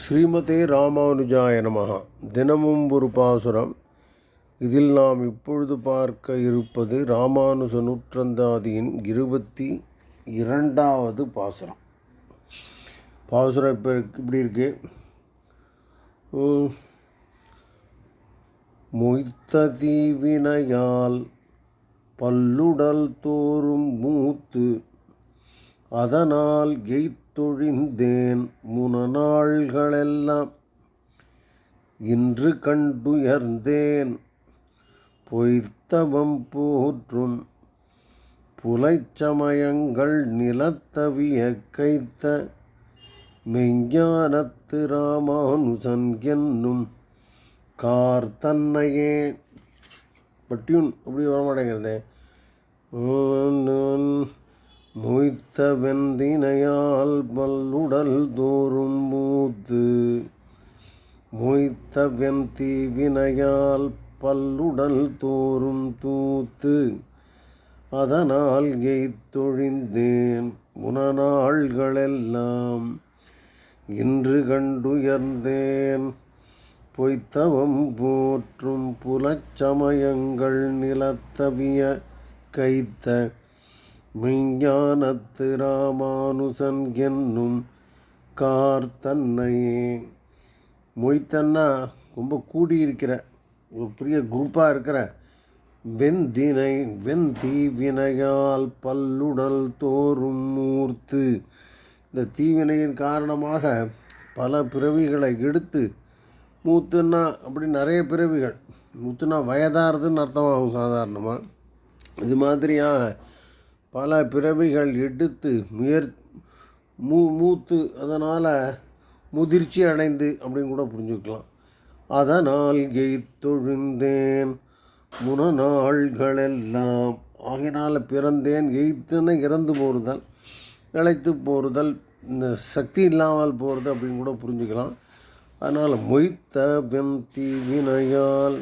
ஸ்ரீமதே ராமானுஜாய நமகா தினமும் ஒரு பாசுரம். இதில் நாம் இப்பொழுது பார்க்க இருப்பது ராமானுஜ நூற்றந்தாதியின் இருபத்தி இரண்டாவது பாசுரம். பாசுரம் இப்போ இப்படி இருக்கு. மொய்த்த தீவினையால் பல்லுடல் தோறும் மூத்து அதனால் எய்த்தொழிந்தேன் முனநாள்களெல்லாம். இன்று கண்டுயர்ந்தேன் பொய்த்தவம் போற்றும் புலைச்சமயங்கள் நிலத்தவிய கைத்த மெஞ்ஞானத்து ராமானுசன் என்னும் கார் தன்னையே. பட்டியும் அப்படி வரமாட்டேங்கிறதே மொய்த்த வெந்தினையால் பல்லுடல் தோறும் மூத்து. மொய்த்த வெந்தி வினையால் பல்லுடல் தோறும் தூத்து. அதனால் எய்த்தொழிந்தேன் முனநாள்களெல்லாம் இன்று கண்டுயர்ந்தேன் பொய்த்தவம் போற்றும் புலச்சமயங்கள் நிலத்தவிய கைத்த மெய்ஞானத்து ராமானுசன் என்னும் கார்த்தன்னையே மொய்த்தன்னா ரொம்ப கூடியிருக்கிற ஒரு பெரிய குரூப்பாக இருக்கிற வெந்தினை வெந்தி வினையால் பல்லுடல் தோறும் மூர்த்து. இந்த தீவினையின் காரணமாக பல பிறவிகளை எடுத்து மூத்துன்னா அப்படி நிறைய பிறவிகள். மூத்துன்னா வயதாகிறதுன்னு அர்த்தமாகும் சாதாரணமாக இது மாதிரியாக பல பிறவிகள் எடுத்து முயற் மூ மூத்து அதனால் முதிர்ச்சி அடைந்து அப்படின்னு கூட புரிஞ்சுக்கலாம். அதனால் எய்த்தொழுந்தேன் முனநாள்களெல்லாம் ஆகினால் பிறந்தேன். எய்த்துன்னு இறந்து போறுதல் இழைத்து போறுதல் இந்த சக்தி இல்லாமல் போகிறது அப்படின்னு கூட புரிஞ்சுக்கலாம். அதனால் மொய்த்த வெந்தி வினையால்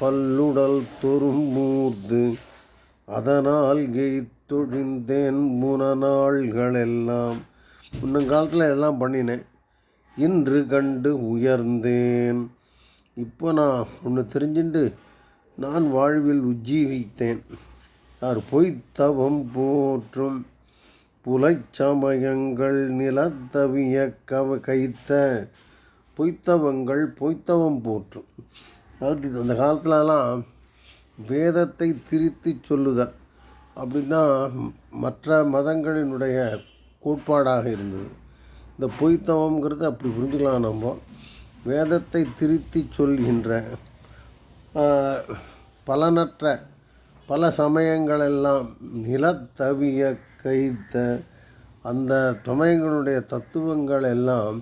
பல்லுடல் தொறும் மூர்ந்து தொழிந்தேன் எய்த்தொழிந்தேன் முனநாள்களெல்லாம். முன்னங்காலத்தில் இதெல்லாம் பண்ணினேன். இன்று கண்டு உயர்ந்தேன். இப்போ நான் ஒன்று தெரிஞ்சுண்டு நான் வாழ்வில் உஜ்ஜீவித்தேன். யார் பொய்த்தவம் போற்றும் புலைச்சமயங்கள் நிலத்தவிய கவ கைத்த பொய்த்தவங்கள் பொய்த்தவம் போற்றும். அதாவது அந்த காலத்திலலாம் வேதத்தை திரித்து சொல்லுதல். அப்படிதான் மற்ற மதங்களினுடைய கோட்பாடாக இருந்தது. இந்த பொய்த்தவங்கிறது அப்படி புரிஞ்சுக்கலாம் நம்ம. வேதத்தை திருத்தி சொல்கின்ற பலனற்ற பல சமயங்களெல்லாம் நிலத்தவிய கைத்த அந்த சமயங்களுடைய தத்துவங்கள் எல்லாம்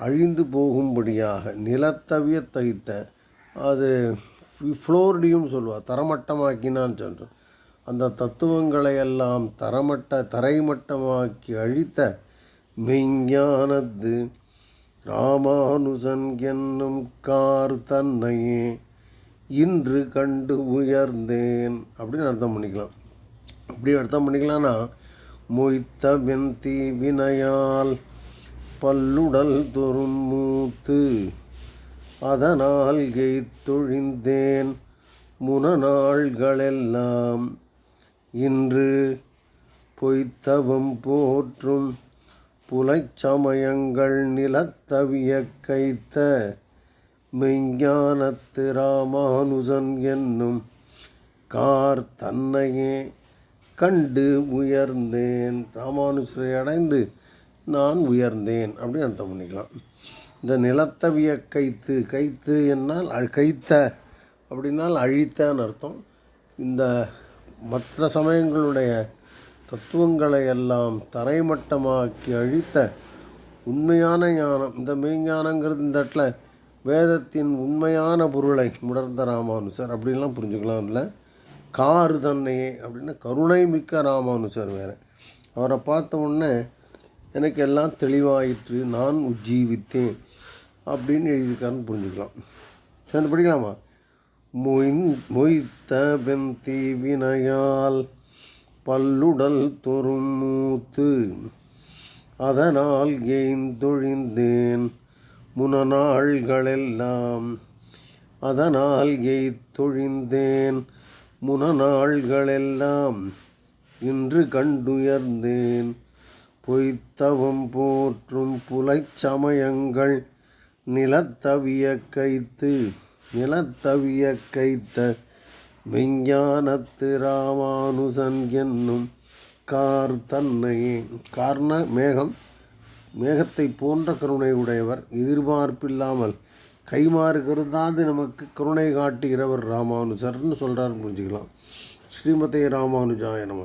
அழிந்து போகும்படியாக நிலத்தவிய தைத்த அது ஃப்ளோர்டியும் சொல்லுவாள் தரமட்டமாக்கினான்னு சொல்கிறோம் அந்த தத்துவங்களை எல்லாம் தரமட்ட தரைமட்டமாக்கி அழித்த மெய்ஞானது ராமானுஜன் என்னும் கார் தன்னையே இன்று கண்டு உயர்ந்தேன். அப்படின்னு அர்த்தம் பண்ணிக்கலாம். இப்படி அர்த்தம் பண்ணிக்கலாம்னா மொய்த்த வெந்தி வினையால் பல்லுடல் தொறும் மூத்து அதனால் கெய்த்தொழிந்தேன் முன நாள்களெல்லாம் இன்று பொய்த்தவம் போற்றும் புலைச்சமயங்கள் நிலத்தவிய கைத்த மெய்ஞானத்து ராமானுஜன் என்னும் கார் தன்னையே கண்டு உயர்ந்தேன். ராமானுஜரை அடைந்து நான் உயர்ந்தேன். அப்படின்னு அர்த்தம் பண்ணிக்கலாம். இந்த நிலத்தவிய கைத்து கைத்து என்னால் அழ்- கைத்த அப்படின்னால் அழித்தன்னு அர்த்தம். இந்த மற்ற சமயங்களுடைய தத்துவங்களை எல்லாம் தரைமட்டமாக்கி அழித்த உண்மையான ஞானம் இந்த மெய்ஞானங்கிறது இந்த இடத்துல வேதத்தின் உண்மையான பொருளை உணர்ந்த ராமானுசர் அப்படின்லாம் புரிஞ்சுக்கலாம் இல்லை காரு தன்னையே அப்படின்னு கருணை மிக்க ராமானுசர் வேறு. அவரை பார்த்த உடனே எனக்கு எல்லாம் தெளிவாயிற்று நான் உஜ்ஜீவித்தேன் அப்படின்னு எழுதியிருக்காருன்னு புரிஞ்சுக்கலாம். சேர்ந்து படிக்கலாமா? மொய் மொய்த்த வெந்தி வினையால் பல்லுடல் தொறும் மூத்து. அதனால் ஏய்ந்தொழிந்தேன் முனநாள்களெல்லாம். அதனால் எய்தொழிந்தேன் முனநாள்களெல்லாம். இன்று கண்டுயர்ந்தேன் பொய்த்தவம் போற்றும் புலைச் சமயங்கள் நிலத்தவிய கைத்து. நிலத்தவிய கைத்த விஞ்ஞானத்து ராமானுசன் என்னும் கார் தன்னையே காரண மேகம் மேகத்தை போன்ற கருணை உடையவர் எதிர்பார்ப்பில்லாமல் கைமாறு கருதாது நமக்கு கருணை காட்டுகிறவர் ராமானுஜர்னு சொல்கிறார் புரிஞ்சுக்கலாம். ஸ்ரீமதே ராமானுஜாய நம.